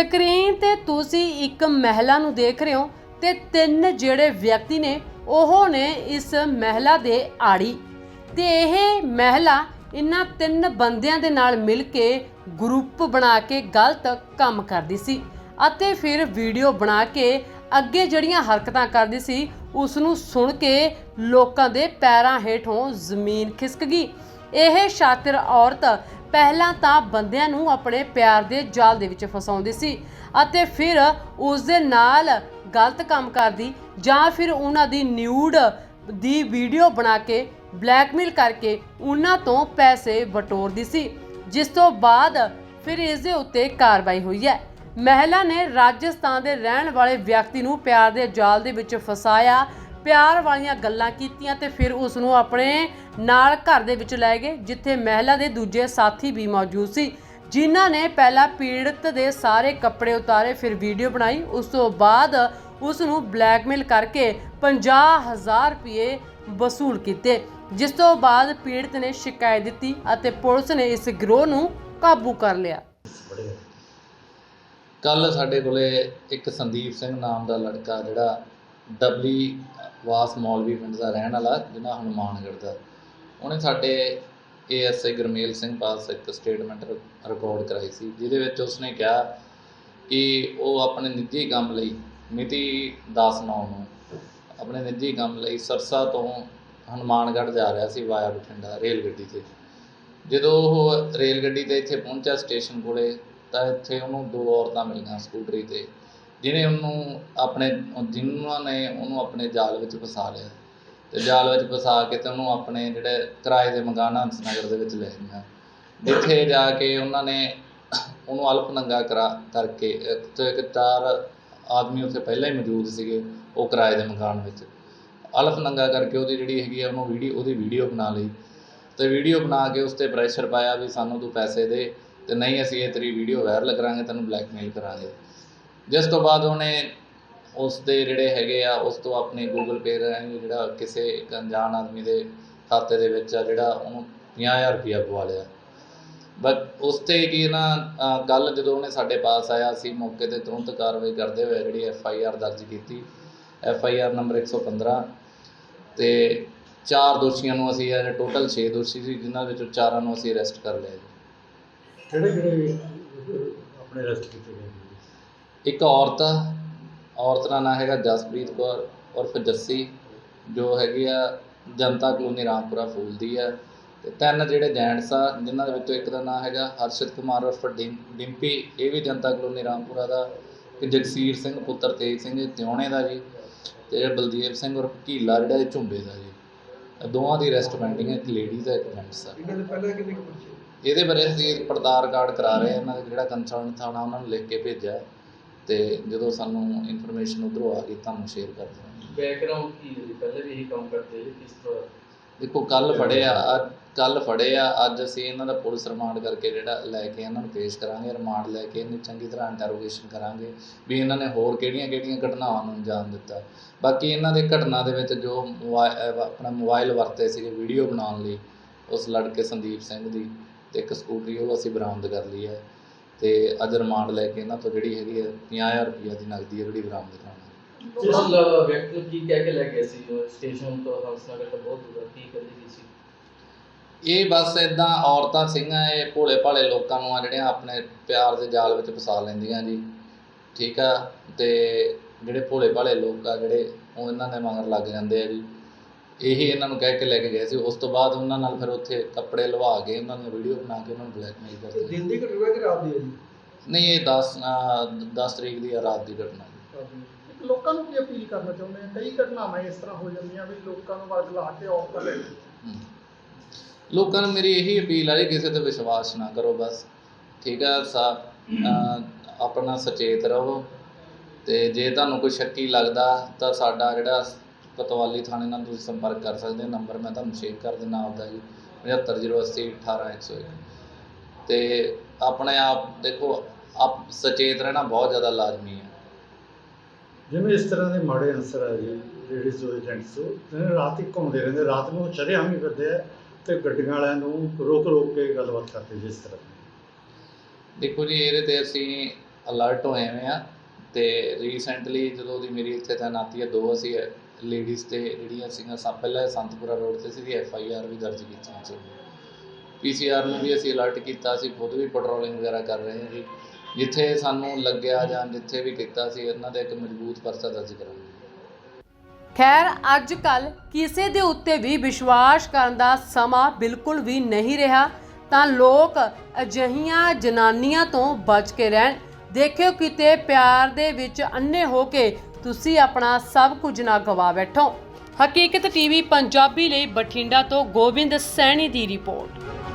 Screen ਤੇ ਤੁਸੀਂ ਇੱਕ ਮਹਿਲਾ ਨੂੰ ਦੇਖ ਰਹੇ ਹੋ ਤੇ ਤਿੰਨ ਜਿਹੜੇ ਵਿਅਕਤੀ ਨੇ, ਉਹ ਨੇ ਇਸ ਮਹਿਲਾ ਦੇ ਆੜੀ। ਤੇ ਇਹ ਮਹਿਲਾ ਇਹਨਾਂ ਤਿੰਨ ਬੰਦਿਆਂ ਦੇ ਨਾਲ ਮਿਲ ਕੇ ਗਰੁੱਪ ਬਣਾ ਕੇ ਗਲਤ ਕੰਮ ਕਰਦੀ ਸੀ ਅਤੇ ਫਿਰ ਵੀਡੀਓ ਬਣਾ ਕੇ ਅੱਗੇ ਜਿਹੜੀਆਂ ਹਰਕਤਾਂ ਕਰਦੀ ਸੀ, ਉਸ ਨੂੰ ਸੁਣ ਕੇ ਲੋਕਾਂ ਦੇ ਪੈਰਾਂ ਹੇਠੋਂ ਜ਼ਮੀਨ ਖਿਸਕ ਗਈ। ਇਹ ਸ਼ਾਤਿਰ ਔਰਤ ਪਹਿਲਾਂ ਤਾਂ ਬੰਦਿਆਂ ਨੂੰ ਆਪਣੇ ਪਿਆਰ ਦੇ ਜਾਲ ਦੇ ਵਿੱਚ ਫਸਾਉਂਦੀ ਸੀ ਅਤੇ ਫਿਰ ਉਸ ਦੇ ਨਾਲ ਗਲਤ ਕੰਮ ਕਰਦੀ ਜਾਂ ਫਿਰ ਉਹਨਾਂ ਦੀ ਨਿਊਡ ਦੀ ਵੀਡੀਓ ਬਣਾ ਕੇ ਬਲੈਕਮੇਲ ਕਰਕੇ ਉਹਨਾਂ ਤੋਂ ਪੈਸੇ ਵਟੋਰਦੀ ਸੀ, ਜਿਸ ਤੋਂ ਬਾਅਦ ਫਿਰ ਇਸ ਦੇ ਉੱਤੇ ਕਾਰਵਾਈ ਹੋਈ ਹੈ। ਮਹਿਲਾ ਨੇ ਰਾਜਸਥਾਨ ਦੇ ਰਹਿਣ ਵਾਲੇ ਵਿਅਕਤੀ ਨੂੰ ਪਿਆਰ ਦੇ ਜਾਲ ਦੇ ਵਿੱਚ ਫਸਾਇਆ ਪਿਆਰ ਵਾਲੀਆਂ ਗੱਲਾਂ ਕੀਤੀਆਂ ਤੇ ਫਿਰ ਉਸ ਨੂੰ ਆਪਣੇ ਨਾਲ ਘਰ ਦੇ ਵਿੱਚ ਲੈ ਗਏ, ਜਿੱਥੇ ਮਹਿਲਾ ਦੇ ਦੂਜੇ ਸਾਥੀ ਵੀ ਮੌਜੂਦ ਸੀ। ਜਿਨ੍ਹਾਂ ਨੇ ਪਹਿਲਾਂ ਪੀੜਤ ਦੇ ਸਾਰੇ ਕੱਪੜੇ ਉਤਾਰੇ, ਫਿਰ ਵੀਡੀਓ ਬਣਾਈ। ਉਸ ਤੋਂ ਬਾਅਦ ਉਸ ਨੂੰ ਬਲੈਕਮੇਲ ਕਰਕੇ 50000 ਰੁਪਏ ਵਸੂਲ ਕੀਤੇ, ਜਿਸ ਤੋਂ ਬਾਅਦ ਪੀੜਤ ਨੇ ਸ਼ਿਕਾਇਤ ਦਿੱਤੀ ਅਤੇ ਪੁਲਿਸ ਨੇ ਇਸ ਗਿਰੋਹ ਨੂੰ ਕਾਬੂ ਕਰ ਲਿਆ। ਕੱਲ ਸਾਡੇ ਕੋਲੇ ਇੱਕ ਸੰਦੀਪ ਸਿੰਘ ਨਾਮ ਦਾ ਲੜਕਾ, ਜਿਹੜਾ ਡਬਲੀ ਵਾਸ ਮੌਲਵੀ ਪਿੰਡ ਦਾ ਰਹਿਣ ਵਾਲਾ ਜਿਹਨਾਂ ਹਨੂਮਾਨਗੜ੍ਹ ਦਾ। ਉਹਨੇ ਸਾਡੇ ਏਐਸਆਈ ਗੁਰਮੇਲ ਸਿੰਘ ਪਾਸ ਇੱਕ ਸਟੇਟਮੈਂਟ ਰਿਕਾਰਡ ਕਰਾਈ ਸੀ, ਜਿਹਦੇ ਵਿੱਚ ਉਸਨੇ ਕਿਹਾ ਕਿ ਉਹ ਆਪਣੇ ਨਿੱਜੀ ਕੰਮ ਲਈ ਮਿਤੀ 10/9 ਨੂੰ ਆਪਣੇ ਨਿੱਜੀ ਕੰਮ ਲਈ ਸਰਸਾ ਤੋਂ ਹਨੂਮਾਨਗੜ੍ਹ ਜਾ ਰਿਹਾ ਸੀ ਵਾਇਆ ਬਠਿੰਡਾ ਰੇਲ ਗੱਡੀ ਤੇ। ਜਦੋਂ ਉਹ ਰੇਲ ਗੱਡੀ ਤੇ ਇੱਥੇ ਪਹੁੰਚਿਆ ਸਟੇਸ਼ਨ ਕੋਲੇ, ਤਾਂ ਇੱਥੇ ਉਹਨੂੰ ਦੋ ਔਰਤਾਂ ਮਿਲੀਆਂ ਸਕੂਟਰੀ ਤੇ। ਜਿਹਨੇ ਉਹਨੂੰ ਆਪਣੇ ਜਿਨ੍ਹਾਂ ਨੇ ਉਹਨੂੰ ਆਪਣੇ ਜਾਲ ਵਿੱਚ ਫਸਾ ਲਿਆ। ਤੇ ਜਾਲ ਵਿੱਚ ਫਸਾ ਕੇ ਤੇ ਉਹਨੂੰ ਆਪਣੇ ਜਿਹੜੇ ਕਿਰਾਏ ਦੇ ਮਕਾਨ ਹੰਸਨਗਰ ਦੇ ਵਿੱਚ ਲੈ ਗਈਆਂ ਜਿੱਥੇ ਜਾ ਕੇ ਉਹਨਾਂ ਨੇ ਉਹਨੂੰ ਅਲਪ ਨੰਗਾ ਕਰਾ ਕਰਕੇ ਇੱਕ ਇੱਕ ਚਾਰ ਆਦਮੀ ਉੱਥੇ ਪਹਿਲਾਂ ਹੀ ਮੌਜੂਦ ਸੀਗੇ ਉਹ ਕਿਰਾਏ ਦੇ ਮਕਾਨ ਵਿੱਚ। ਅਲਫ ਨੰਗਾ ਕਰਕੇ ਉਹਦੀ ਜਿਹੜੀ ਹੈਗੀ ਆ, ਉਹਨੂੰ ਵੀਡੀਓ, ਉਹਦੀ ਵੀਡੀਓ ਬਣਾ ਲਈ। ਤੇ ਵੀਡੀਓ ਬਣਾ ਕੇ ਉਸ ਤੇ ਪ੍ਰੈਸ਼ਰ ਪਾਇਆ ਵੀ ਸਾਨੂੰ ਤੂੰ ਪੈਸੇ ਦੇ ਤੇ ਨਹੀਂ ਅਸੀਂ ਇਹ ਤੇਰੀ ਵੀਡੀਓ ਵਾਇਰਲ ਕਰਾਂਗੇ, ਤੈਨੂੰ ਬਲੈਕਮੇਲ ਕਰਾਂਗੇ। ਜਿਸ ਤੋਂ ਬਾਅਦ ਉਹਨੇ ਉਸ ਦੇ ਜਿਹੜੇ ਹੈਗੇ ਆ, ਉਸ ਤੋਂ ਆਪਣੇ ਗੂਗਲ ਪੇ ਰਾਹੀਂ ਜਿਹੜਾ ਕਿਸੇ ਇੱਕ ਅਣਜਾਣ ਆਦਮੀ ਦੇ ਖਾਤੇ ਦੇ ਵਿੱਚ ਆ, ਜਿਹੜਾ ਉਹਨੂੰ 50000 ਰੁਪਇਆ ਪਵਾ ਲਿਆ। ਬਟ ਉਸ ਤੇ ਕੀ ਨਾ ਕੱਲ ਜਦੋਂ ਉਹਨੇ ਸਾਡੇ ਪਾਸ ਆਇਆ, ਅਸੀਂ ਮੌਕੇ ਤੇ ਤੁਰੰਤ ਕਾਰਵਾਈ ਕਰਦੇ ਹੋਏ ਜਿਹੜੀ ਐਫ ਆਈ ਆਰ ਦਰਜ ਕੀਤੀ। ਐਫ ਆਈ ਆਰ ਨੰਬਰ 115 ਤੇ ਚਾਰ ਦੋਸ਼ੀਆਂ ਨੂੰ ਅਸੀਂ ਇਹ ਟੋਟਲ 6 ਦੋਸ਼ੀ ਸੀ, ਜਿਨ੍ਹਾਂ ਵਿੱਚੋਂ ਚਾਰਾਂ ਨੂੰ ਅਸੀਂ ਅਰੈਸਟ ਕਰ ਲਿਆ ਜੀ। ਕਿਹੜੇ ਕਿਹੜੇ ਆਪਣੇ ਰੈਸਟ ਕੀਤੇ ਗਏ ਇੱਕ ਔਰਤ ਔਰਤ ਦਾ ਨਾਂ ਹੈਗਾ ਜਸਪ੍ਰੀਤ ਕੌਰ ਉਰਫ ਜੱਸੀ ਜੋ ਹੈਗੀ ਆ ਜਨਤਾ ਕਲੋਨੀ ਰਾਮਪੁਰਾ ਫੂਲ ਦੀ ਆ। ਤੇ ਤਿੰਨ ਜਿਹੜੇ ਜੈਂਟਸ ਆ ਜਿਨ੍ਹਾਂ ਦੇ ਵਿੱਚੋਂ ਇੱਕ ਦਾ ਨਾਂ ਹੈਗਾ ਹਰਸ਼ਿਤ ਕੁਮਾਰ ਉਰਫ ਡਿੰਪੀ ਇਹ ਵੀ ਜਨਤਾ ਕਲੋਨੀ ਰਾਮਪੁਰਾ ਦਾ ਤੇ ਜਗਸੀਰ ਸਿੰਘ ਪੁੱਤਰ ਤੇਜ ਸਿੰਘ ਤਿਉਣੇ ਦਾ ਜੀ ਤੇ ਜਿਹੜਾ ਬਲਦੇਵ ਸਿੰਘ ਉਰਫ ਕੀਲਾ ਜਿਹੜਾ ਇਹ ਝੁੰਬੇ ਦਾ ਜੀ। ਦੋਵਾਂ ਦੀ ਅਰੈਸਟ ਪੈਂਡਿੰਗ ਹੈ ਇੱਕ ਲੇਡੀ ਦਾ ਇੱਕ ਜੈਂਟਸ ਆ। ਇਹਨਾਂ ਦੇ ਪਹਿਲਾਂ ਕਿੰਨੇ ਕੁ ਬੱਚੇ? ਇਹਦੇ ਬਾਰੇ ਅਸੀਂ ਪੜਤਾਲ ਕਾਰਡ ਕਰਾ ਰਹੇ ਹਾਂ ਇਹਨਾਂ ਦਾ ਜਿਹੜਾ ਕੰਸਰਨ ਥਾਣਾ ਉਹਨਾਂ ਨੂੰ ਲਿਖ ਕੇ ਭੇਜਿਆ। ਤੇ ਜਦੋਂ ਸਾਨੂੰ ਇਨਫੋਰਮੇਸ਼ਨ ਉਧਰੋਂ ਆ ਗਈ ਤੁਹਾਨੂੰ ਸ਼ੇਅਰ ਕਰ ਦਿਆਂਗੇ। ਬੈਕਗ੍ਰਾਉਂਡ ਕੀ ਹੈ ਜੀ? ਪਹਿਲੇ ਵੀ ਇਹੀ ਕੰਮ ਕਰਦੇ ਜੀ ਕਿਸ ਤਰ੍ਹਾਂ? ਦੇਖੋ ਕੱਲ ਫੜੇ ਆ ਕੱਲ ਫੜੇ ਆ ਅੱਜ ਅਸੀਂ ਇਹਨਾਂ ਦਾ ਪੁਲਿਸ ਰਿਮਾਂਡ ਕਰਕੇ ਜਿਹੜਾ ਲੈ ਕੇ ਇਹਨਾਂ ਨੂੰ ਪੇਸ਼ ਕਰਾਂਗੇ ਰਿਮਾਂਡ ਲੈ ਕੇ ਇਹਨੂੰ ਚੰਗੀ ਤਰ੍ਹਾਂ ਇੰਟਰੋਗੇਸ਼ਨ ਕਰਾਂਗੇ ਵੀ ਇਹਨਾਂ ਨੇ ਹੋਰ ਕਿਹੜੀਆਂ ਕਿਹੜੀਆਂ ਘਟਨਾਵਾਂ ਨੂੰ ਅੰਜਾਮ ਦਿੱਤਾ। ਬਾਕੀ ਇਹਨਾਂ ਦੇ ਘਟਨਾ ਦੇ ਵਿੱਚ ਜੋ ਆਪਣਾ ਮੋਬਾਈਲ ਵਰਤੇ ਸੀਗੇ ਵੀਡੀਓ ਬਣਾਉਣ ਲਈ ਉਸ ਲੜਕੇ ਸੰਦੀਪ ਸਿੰਘ ਦੀ ਤੇ ਇੱਕ ਸਕੂਟਰੀ ਉਹ ਅਸੀਂ ਬਰਾਮਦ ਕਰ ਲਈ ਹੈ। ਤੇ ਅੱਜ ਰਿਮਾਂਡ ਲੈ ਕੇ ਇਹਨਾਂ ਤੋਂ ਜਿਹੜੀ ਹੈਗੀ ਹੈ 50000 ਰੁਪਈਆ ਦੀ ਨਗਦੀ ਹੈ ਜਿਹੜੀ ਬਰਾਮਦ ਕਰਾਂਗੇ ਜਿਸ ਲ- ਵਿਅਕਤੀ ਨੂੰ ਕੀ ਕਹਿ ਕੇ ਲੈ ਗਏ ਸੀ ਉਹ ਸਟੇਸ਼ਨ ਤੋਂ ਹੰਸਨਗਰ ਤੋਂ ਬਹੁਤ ਦੂਰ ਆ, ਕੀ ਕਰੀ ਗਈ ਸੀ? ਇਹ ਬਸ ਇਦਾਂ ਔਰਤਾਂ ਸਿੰਘਾਂ ਇਹ ਭੋਲੇ ਭਾਲੇ ਲੋਕਾਂ ਨੂੰ ਆ ਜਿਹੜੀਆਂ ਆਪਣੇ ਪਿਆਰ ਦੇ ਜਾਲ ਵਿੱਚ ਫਸਾ ਲੈਂਦੀਆਂ ਜੀ ਠੀਕ ਆ? ਤੇ ਜਿਹੜੇ ਭੋਲੇ ਭਾਲੇ ਲੋਕ ਆ ਜਿਹੜੇ ਉਹ ਇਹਨਾਂ ਦੇ ਮਗਰ ਲੱਗ ਜਾਂਦੇ ਆ ਜੀ। ਇਹੀ ਇਹਨਾਂ ਨੂੰ ਕਹਿ ਕੇ ਲੈ ਕੇ ਗਏ ਸੀ। ਉਸ ਤੋਂ ਬਾਅਦ ਉਹਨਾਂ ਨਾਲ ਫਿਰ ਉੱਥੇ ਕੱਪੜੇ ਲਵਾ ਕੇ ਉਹਨਾਂ ਨੂੰ ਵੀਡੀਓ ਬਣਾ ਕੇ ਉਹਨਾਂ ਨੂੰ ਬਲੈਕਮੇਲ ਕਰਦੇ ਦਿਨ ਦੀ ਘਟਨਾ ਕਿ ਰਾਤ ਦੀ ਹੈ ਜੀ? ਨਹੀਂ ਇਹ 10 10 ਤਰੀਕ ਦੀ ਰਾਤ ਦੀ ਘਟਨਾ ਇੱਕ ਲੋਕਾਂ ਨੂੰ ਕੀ ਅਪੀਲ ਕਰਨਾ ਚਾਹੁੰਦੇ ਆ? ਕਈ ਘਟਨਾਵਾਂ ਇਸ ਤਰ੍ਹਾਂ ਹੋ ਜਾਂਦੀਆਂ ਵੀ ਲੋਕਾਂ ਨੂੰ ਵਰਗ ਲਾ ਕੇ ਆਫ ਕਰ ਲੈਂਦੇ। ਲੋਕਾਂ ਨੂੰ ਮੇਰੀ ਇਹੀ ਅਪੀਲ ਜੀ ਕਿਸੇ ਤੇ ਵਿਸ਼ਵਾਸ ਨਾ ਕਰੋ ਬਸ। ਠੀਕ ਆ ਸਾ ਆਪਣਾ ਸੁਚੇਤ ਰਹੋ। ਤੇ ਜੇ ਤੁਹਾਨੂੰ ਕੋਈ ਸ਼ੱਕੀ ਲੱਗਦਾ ਤਾਂ ਸਾਡਾ ਜਿਹੜਾ ਕੋਤਵਾਲੀ ਥਾਣੇ ਨਾਲ ਤੁਸੀਂ ਸੰਪਰਕ ਕਰ ਸਕਦੇ ਹੋ। ਨੰਬਰ ਮੈਂ ਤੁਹਾਨੂੰ ਸ਼ੇਅਰ ਕਰ ਦਿੰਦਾ ਆਪਦਾ ਜੀ। 75080 18101 ਤੇ ਆਪਣੇ ਆਪ ਦੇਖੋ ਆਪ ਸੁਚੇਤ ਰਹਿਣਾ ਬਹੁਤ ਜ਼ਿਆਦਾ ਲਾਜ਼ਮੀ ਹੈ। ਜਿਵੇਂ ਇਸ ਤਰ੍ਹਾਂ ਦੇ ਮਾੜੇ ਅਨਸਰ ਆ ਜੀ ਲੇਡੀਜ਼ ਹੋ ਜੈਂਟਸ ਹੋ ਜਿਹੜੇ ਰਾਤ ਹੀ ਘੁੰਮਦੇ ਰਹਿੰਦੇ ਰਾਤ ਨੂੰ ਚੜਿਆਮ ਹੀ ਫਿਰਦੇ ਆ ਤੇ ਗੱਡੀਆਂ ਵਾਲਿਆਂ ਨੂੰ ਰੋਕ ਰੋਕ ਕੇ ਗੱਲਬਾਤ ਕਰਦੇ ਜਿਸ ਤਰ੍ਹਾਂ। ਦੇਖੋ ਜੀ ਇਹਦੇ ਤੇ ਅਸੀਂ ਅਲਰਟ ਹੋਏ ਹੋਏ ਆ। ਤੇ ਰੀਸੈਂਟਲੀ ਜਦੋਂ ਦੀ ਮੇਰੀ ਇੱਥੇ ਤੈਨਾਤੀ ਹੈ ਦੋ ਅਸੀਂ ਲੇਡੀਜ਼ ਤੇ ਜਿਹੜੀਆਂ ਸੀਗੀਆਂ ਸਭ ਪਹਿਲਾਂ ਸੰਤਪੁਰਾ ਰੋਡ ਤੇ ਸੀ ਐਫ ਆਈ ਆਰ ਵੀ ਦਰਜ ਕੀਤੀ ਸੀ। ਪੀਸੀਆਰ ਨੂੰ ਵੀ ਅਸੀਂ ਅਲਰਟ ਕੀਤਾ ਸੀ, ਖੁਦ ਵੀ ਪੈਟਰੋਲਿੰਗ ਵਗੈਰਾ ਕਰ ਰਹੇ ਹਾਂ ਜੀ। ਜਿੱਥੇ ਸਾਨੂੰ ਲੱਗਿਆ ਜਾਂ ਜਿੱਥੇ ਵੀ ਕੀਤਾ ਸੀ ਇਹਨਾਂ ਦਾ ਇੱਕ ਮਜ਼ਬੂਤ ਪਰਚਾ ਦਰਜ ਕਰਾਂਗੇ। ਖੈਰ ਅੱਜ ਕੱਲ ਕਿਸੇ ਦੇ ਉੱਤੇ ਵੀ ਵਿਸ਼ਵਾਸ ਕਰਨ ਦਾ ਸਮਾਂ ਬਿਲਕੁਲ ਵੀ ਨਹੀਂ ਰਿਹਾ, ਤਾਂ ਲੋਕ ਅਜਿਹੀਆਂ ਜਨਾਨੀਆਂ ਤੋਂ ਬਚ ਕੇ ਰਹਿਣ। ਦੇਖਿਓ ਕਿਤੇ ਪਿਆਰ ਦੇ ਵਿੱਚ ਅੰਨੇ ਹੋ ਕੇ ਤੁਸੀਂ ਆਪਣਾ ਸਭ ਕੁਝ ਨਾ ਗਵਾ ਬੈਠੋ। ਹਕੀਕਤ ਟੀਵੀ ਪੰਜਾਬੀ ਲਈ ਬਠਿੰਡਾ ਤੋਂ ਗੋਬਿੰਦ ਸੈਣੀ ਦੀ ਰਿਪੋਰਟ।